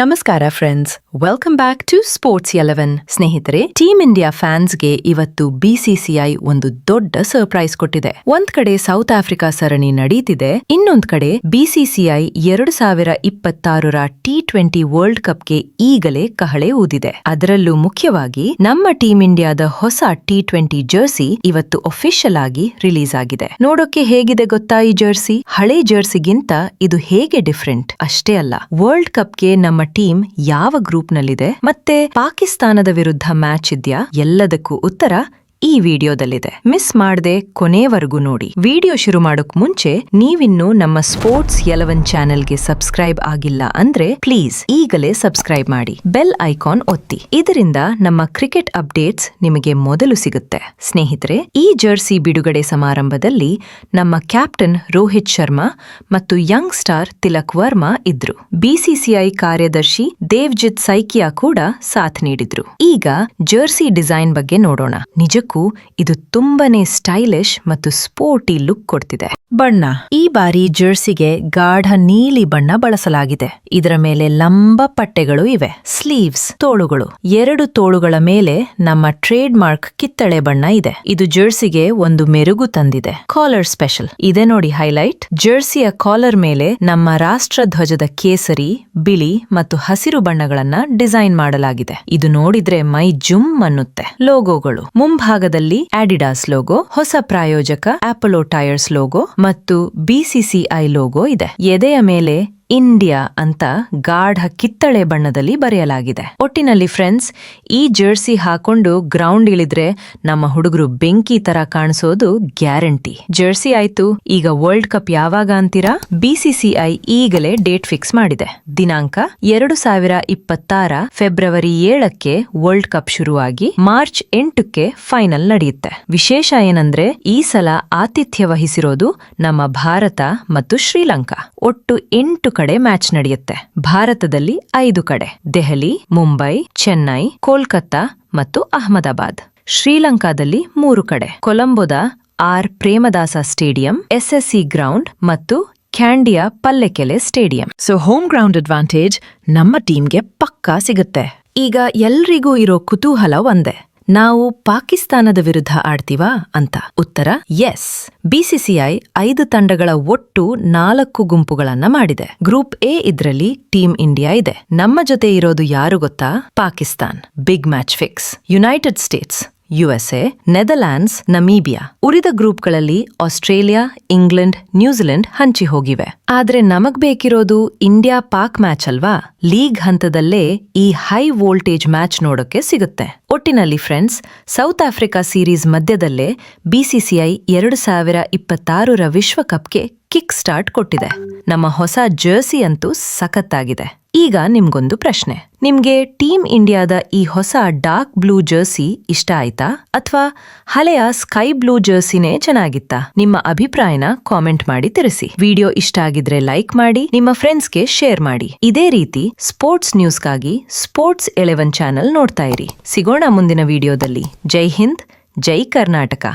ನಮಸ್ಕಾರ friends welcome back to sports eleven ಸ್ನೇಹಿತರೆ team India ಫ್ಯಾನ್ಸ್ಗೆ ಇವತ್ತು ಬಿಸಿಸಿಐ ಒಂದು ದೊಡ್ಡ ಸರ್ಪ್ರೈಸ್ ಕೊಟ್ಟಿದೆ. ಒಂದ್ ಕಡೆ ಸೌತ್ ಆಫ್ರಿಕಾ ಸರಣಿ ನಡೀತಿದೆ, ಇನ್ನೊಂದ್ ಕಡೆ ಬಿಸಿಸಿಐ ಎರಡು ಸಾವಿರ ಇಪ್ಪತ್ತಾರರ ಟಿ ಟ್ವೆಂಟಿ ವರ್ಲ್ಡ್ ಕಪ್ಗೆ ಈಗಲೇ ಕಹಳೆ ಊದಿದೆ. ಅದರಲ್ಲೂ ಮುಖ್ಯವಾಗಿ ನಮ್ಮ ಟೀಮ್ ಇಂಡಿಯಾದ ಹೊಸ ಟಿ ಟ್ವೆಂಟಿ ಜರ್ಸಿ ಇವತ್ತು ಒಫಿಷಿಯಲ್ ಆಗಿ ರಿಲೀಸ್ ಆಗಿದೆ. ನೋಡೋಕೆ ಹೇಗಿದೆ ಗೊತ್ತಾ ಈ ಜರ್ಸಿ ಹಳೆ ಜರ್ಸಿಗಿಂತ ಇದು ಹೇಗೆ ಡಿಫ್ರೆಂಟ್ ಅಷ್ಟೇ ಅಲ್ಲ ವರ್ಲ್ಡ್ ಕಪ್ಗೆ ನಮ್ಮ ಟೀಮ್ ಯಾವ ಗ್ರೂಪ್ನಲ್ಲಿದೆ ಮತ್ತೆ ಪಾಕಿಸ್ತಾನದ ವಿರುದ್ಧ ಮ್ಯಾಚ್ ಇದ್ಯಾ? ಎಲ್ಲದಕ್ಕೂ ಉತ್ತರ ಈ ವಿಡಿಯೋದಲ್ಲಿದೆ. ಮಿಸ್ ಮಾಡದೆ ಕೊನೆವರೆಗೂ ನೋಡಿ. ವಿಡಿಯೋ ಶುರು ಮಾಡೋಕ್ ಮುಂಚೆ ನೀವಿನ್ನು ನಮ್ಮ ಸ್ಪೋರ್ಟ್ಸ್ ಎಲೆವನ್ ಚಾನೆಲ್ಗೆ ಸಬ್ಸ್ಕ್ರೈಬ್ ಆಗಿಲ್ಲ ಅಂದ್ರೆ ಪ್ಲೀಸ್ ಈಗಲೇ ಸಬ್ಸ್ಕ್ರೈಬ್ ಮಾಡಿ. ಬೆಲ್ ಐಕಾನ್ ಒತ್ತಿ. ಇದರಿಂದ ನಮ್ಮ ಕ್ರಿಕೆಟ್ ಅಪ್ಡೇಟ್ಸ್ ನಿಮಗೆ ಮೊದಲು ಸಿಗುತ್ತೆ. ಸ್ನೇಹಿತರೆ, ಈ ಜರ್ಸಿ ಬಿಡುಗಡೆ ಸಮಾರಂಭದಲ್ಲಿ ನಮ್ಮ ಕ್ಯಾಪ್ಟನ್ ರೋಹಿತ್ ಶರ್ಮಾ ಮತ್ತು ಯಂಗ್ ಸ್ಟಾರ್ ತಿಲಕ್ ವರ್ಮಾ ಇದ್ರು. ಬಿಸಿಸಿಐ ಕಾರ್ಯದರ್ಶಿ ದೇವ್ಜಿತ್ ಸೈಕಿಯಾ ಕೂಡ ಸಾಥ್ ನೀಡಿದ್ರು. ಈಗ ಜರ್ಸಿ ಡಿಸೈನ್ ಬಗ್ಗೆ ನೋಡೋಣ. ನಿಜಕ್ಕೂ ಇದು ತುಂಬಾನೇ ಸ್ಟೈಲಿಶ್ ಮತ್ತು ಸ್ಪೋರ್ಟಿ ಲುಕ್ ಕೊಡ್ತಿದೆ. ಬಣ್ಣ. ಈ ಬಾರಿ ಜರ್ಸಿಗೆ ಗಾಢ ನೀಲಿ ಬಣ್ಣ ಬಳಸಲಾಗಿದೆ. ಇದರ ಮೇಲೆ ಲಂಬ ಪಟ್ಟೆಗಳು ಇವೆ. ಸ್ಲೀವ್ಸ್, ತೋಳುಗಳು. ಎರಡು ತೋಳುಗಳ ಮೇಲೆ ನಮ್ಮ ಟ್ರೇಡ್ ಮಾರ್ಕ್ ಕಿತ್ತಳೆ ಬಣ್ಣ ಇದೆ. ಇದು ಜರ್ಸಿಗೆ ಒಂದು ಮೆರುಗು ತಂದಿದೆ. Collar special. ಇದೆ ನೋಡಿ ಹೈಲೈಟ್. ಜರ್ಸಿಯ ಕಾಲರ್ ಮೇಲೆ ನಮ್ಮ ರಾಷ್ಟ್ರ ಧ್ವಜದ ಕೇಸರಿ, ಬಿಳಿ ಮತ್ತು ಹಸಿರು ಬಣ್ಣಗಳನ್ನ ಡಿಸೈನ್ ಮಾಡಲಾಗಿದೆ. ಇದು ನೋಡಿದ್ರೆ ಮೈ ಜುಮ್ ಅನ್ನುತ್ತೆ. ಲೋಗೋಗಳು. ಮುಂಭಾಗದಲ್ಲಿ ಆಡಿಡಾಸ್ ಲೋಗೋ ಹೊಸ ಪ್ರಾಯೋಜಕ ಆಪೊಲೋ ಟೈರ್ಸ್ ಲೋಗೋ ಮತ್ತು ಬಿಸಿಸಿಐ ಲೋಗೋ ಇದೆ. ಎದೆಯ ಮೇಲೆ ಇಂಡಿಯಾ ಅಂತ ಗಾಢ ಕಿತ್ತಳೆ ಬಣ್ಣದಲ್ಲಿ ಬರೆಯಲಾಗಿದೆ. ಒಟ್ಟಿನಲ್ಲಿ ಫ್ರೆಂಡ್ಸ್ ಈ ಜರ್ಸಿ ಹಾಕೊಂಡು ಗ್ರೌಂಡ್ ಇಳಿದ್ರೆ ನಮ್ಮ ಹುಡುಗರು ಬೆಂಕಿ ತರ ಕಾಣಿಸೋದು ಗ್ಯಾರಂಟಿ. ಜರ್ಸಿ ಆಯ್ತು, ಈಗ ವರ್ಲ್ಡ್ ಕಪ್ ಯಾವಾಗ ಅಂತೀರಾ? ಬಿಸಿಸಿಐ ಈಗಲೇ ಡೇಟ್ ಫಿಕ್ಸ್ ಮಾಡಿದೆ. ದಿನಾಂಕ ಎರಡು ಸಾವಿರ ಇಪ್ಪತ್ತಾರ ಫೆಬ್ರವರಿ ಏಳಕ್ಕೆ ವರ್ಲ್ಡ್ ಕಪ್ ಶುರುವಾಗಿ ಮಾರ್ಚ್ ಎಂಟಕ್ಕೆ ಫೈನಲ್ ನಡೆಯುತ್ತೆ. ವಿಶೇಷ ಏನಂದ್ರೆ, ಈ ಸಲ ಆತಿಥ್ಯ ವಹಿಸಿರೋದು ನಮ್ಮ ಭಾರತ ಮತ್ತು ಶ್ರೀಲಂಕಾ. ಒಟ್ಟು ಎಂಟು ಕಡೆ ಮ್ಯಾಚ್ ನಡೆಯುತ್ತೆ. ಭಾರತದಲ್ಲಿ ಐದು ಕಡೆ. ದೆಹಲಿ, ಮುಂಬೈ, ಚೆನ್ನೈ, ಕೋಲ್ಕತ್ತಾ ಮತ್ತು ಅಹಮದಾಬಾದ್. ಶ್ರೀಲಂಕಾದಲ್ಲಿ ಮೂರು ಕಡೆ. ಕೊಲಂಬೋದ R Premadasa stadium, SSC ground ಮತ್ತು ಕ್ಯಾಂಡಿಯಾ Pallekele stadium. So home ground advantage ನಮ್ಮ ಟೀಮ್ಗೆ ಪಕ್ಕಾ ಸಿಗುತ್ತೆ. ಈಗ ಎಲ್ರಿಗೂ ಇರೋ ಕುತೂಹಲ ಒಂದೇ. ನಾವು ಪಾಕಿಸ್ತಾನದ ವಿರುದ್ಧ ಆಡ್ತೀವಾ ಅಂತ ಉತ್ತರ ಎಸ್ ಬಿಸಿಸಿಐ ಐದು ತಂಡಗಳ ಒಟ್ಟು ನಾಲ್ಕು ಗುಂಪುಗಳನ್ನ ಮಾಡಿದೆ. ಗ್ರೂಪ್ ಎ ಇದ್ರಲ್ಲಿ ಟೀಮ್ ಇಂಡಿಯಾ ಇದೆ. ನಮ್ಮ ಜೊತೆ ಇರೋದು ಯಾರು ಗೊತ್ತಾ? Pakistan. Big match fix. United States. USA Netherlands Namibia ಉಳಿದ ಗ್ರೂಪ್ಗಳಲ್ಲಿ ಆಸ್ಟ್ರೇಲಿಯಾ, ಇಂಗ್ಲೆಂಡ್, ನ್ಯೂಜಿಲೆಂಡ್ ಹಂಚಿ ಹೋಗಿವೆ. ಆದ್ರೆ ನಮಗ್ ಬೇಕಿರೋದು ಇಂಡಿಯಾ ಪಾಕ್ ಮ್ಯಾಚ್ ಅಲ್ವಾ? ಲೀಗ್ ಹಂತದಲ್ಲೇ ಈ ಹೈ ವೋಲ್ಟೇಜ್ ಮ್ಯಾಚ್ ನೋಡೋಕೆ ಸಿಗುತ್ತೆ. ಒಟ್ಟಿನಲ್ಲಿ ಫ್ರೆಂಡ್ಸ್, ಸೌತ್ ಆಫ್ರಿಕಾ ಸೀರೀಸ್ ಮಧ್ಯದಲ್ಲೇ ಬಿಸಿಸಿಐ ಎರಡು ಸಾವಿರ ಇಪ್ಪತ್ತಾರರ ವಿಶ್ವಕಪ್ಗೆ ಕಿಕ್ ಸ್ಟಾರ್ಟ್ ಕೊಟ್ಟಿದೆ. ನಮ್ಮ ಹೊಸ ಜರ್ಸಿ ಅಂತೂ ಸಖತ್ತಾಗಿದೆ. ಈಗ ನಿಮ್ಗೊಂದು ಪ್ರಶ್ನೆ. ನಿಮ್ಗೆ ಟೀಮ್ ಇಂಡಿಯಾದ ಈ ಹೊಸ ಡಾರ್ಕ್ ಬ್ಲೂ ಜರ್ಸಿ ಇಷ್ಟ ಆಯ್ತಾ? ಅಥವಾ ಹಳೆಯ ಸ್ಕೈ ಬ್ಲೂ ಜರ್ಸಿನೇ ಚೆನ್ನಾಗಿತ್ತಾ? ನಿಮ್ಮ ಅಭಿಪ್ರಾಯನ ಕಾಮೆಂಟ್ ಮಾಡಿ ತಿಳಿಸಿ. ವಿಡಿಯೋ ಇಷ್ಟ ಆಗಿದ್ರೆ ಲೈಕ್ ಮಾಡಿ, ನಿಮ್ಮ ಫ್ರೆಂಡ್ಸ್ಗೆ ಶೇರ್ ಮಾಡಿ. ಇದೇ ರೀತಿ ಸ್ಪೋರ್ಟ್ಸ್ ನ್ಯೂಸ್ಗಾಗಿ ಸ್ಪೋರ್ಟ್ಸ್ ಎಲೆವನ್ ಚಾನೆಲ್ ನೋಡ್ತಾ ಇರಿ. ಸಿಗೋಣ ಮುಂದಿನ ವಿಡಿಯೋದಲ್ಲಿ. ಜೈ ಹಿಂದ್, ಜೈ ಕರ್ನಾಟಕ.